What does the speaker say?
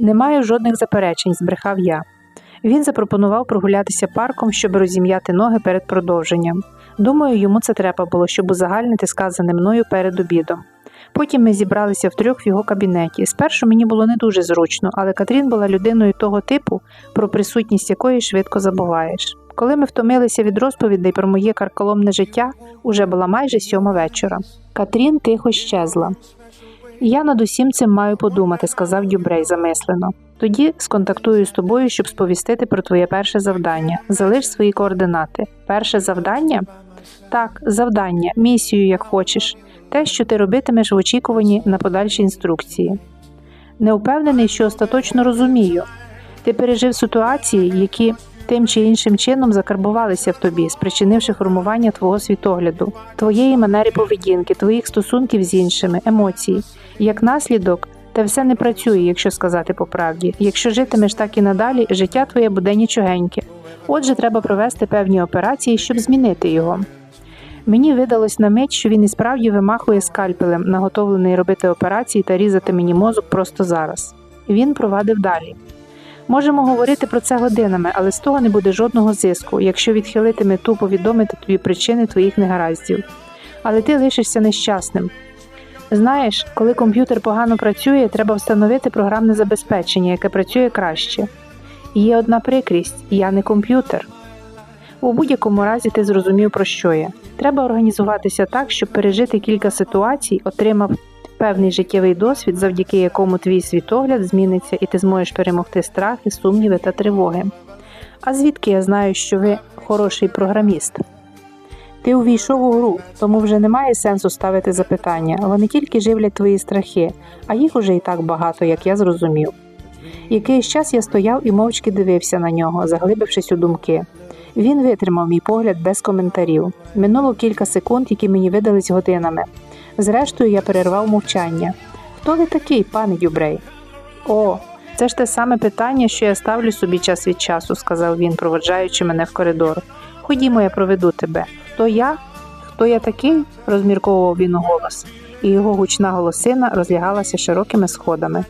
Не маю жодних заперечень, збрехав я. Він запропонував прогулятися парком, щоб розім'яти ноги перед продовженням. Думаю, йому це треба було, щоб узагальнити сказане мною перед обідом. Потім ми зібралися втрьох в його кабінеті. Спершу мені було не дуже зручно, але Катрін була людиною того типу, про присутність якої швидко забуваєш. Коли ми втомилися від розповідей про моє карколомне життя, уже була майже сьома вечора. Катрін тихо щезла. Я над усім цим маю подумати, сказав Дюбрей замислено. Тоді сконтактую з тобою, щоб сповістити про твоє перше завдання. Залиш свої координати. Перше завдання? Так, завдання, місію, як хочеш, те, що ти робитимеш в очікуванні на подальші інструкції. Не впевнений, що остаточно розумію. Ти пережив ситуації, які тим чи іншим чином закарбувалися в тобі, спричинивши формування твого світогляду, твоєї манери поведінки, твоїх стосунків з іншими, емоцій. Як наслідок, те все не працює, якщо сказати по правді. Якщо житимеш так і надалі, життя твоє буде нічогеньке. Отже, треба провести певні операції, щоб змінити його. Мені видалось на мить, що він і справді вимахує скальпелем, наготовлений робити операції та різати мені мозок просто зараз. Він провадив далі. Можемо говорити про це годинами, але з того не буде жодного зиску, якщо відхилити мету повідомити тобі причини твоїх негараздів. Але ти лишишся нещасним. Знаєш, коли комп'ютер погано працює, треба встановити програмне забезпечення, яке працює краще. Є одна прикрість я не комп'ютер. У будь-якому разі ти зрозумів, про що я. Треба організуватися так, щоб пережити кілька ситуацій, отримав певний життєвий досвід, завдяки якому твій світогляд зміниться і ти зможеш перемогти страхи, сумніви та тривоги. А звідки я знаю, що ви хороший програміст? Ти увійшов у гру, тому вже немає сенсу ставити запитання. Вони тільки живлять твої страхи, а їх уже і так багато, як я зрозумів. Якийсь час я стояв і мовчки дивився на нього, заглибившись у думки. Він витримав мій погляд без коментарів. Минуло кілька секунд, які мені видались годинами. Зрештою, я перервав мовчання. Хто ви такий, пане Дюбрей? О, це ж те саме питання, що я ставлю собі час від часу, сказав він, проводжаючи мене в коридор. Ходімо, я проведу тебе. Хто я? Хто я такий? розмірковував він у голос, і його гучна голосина розлягалася широкими сходами.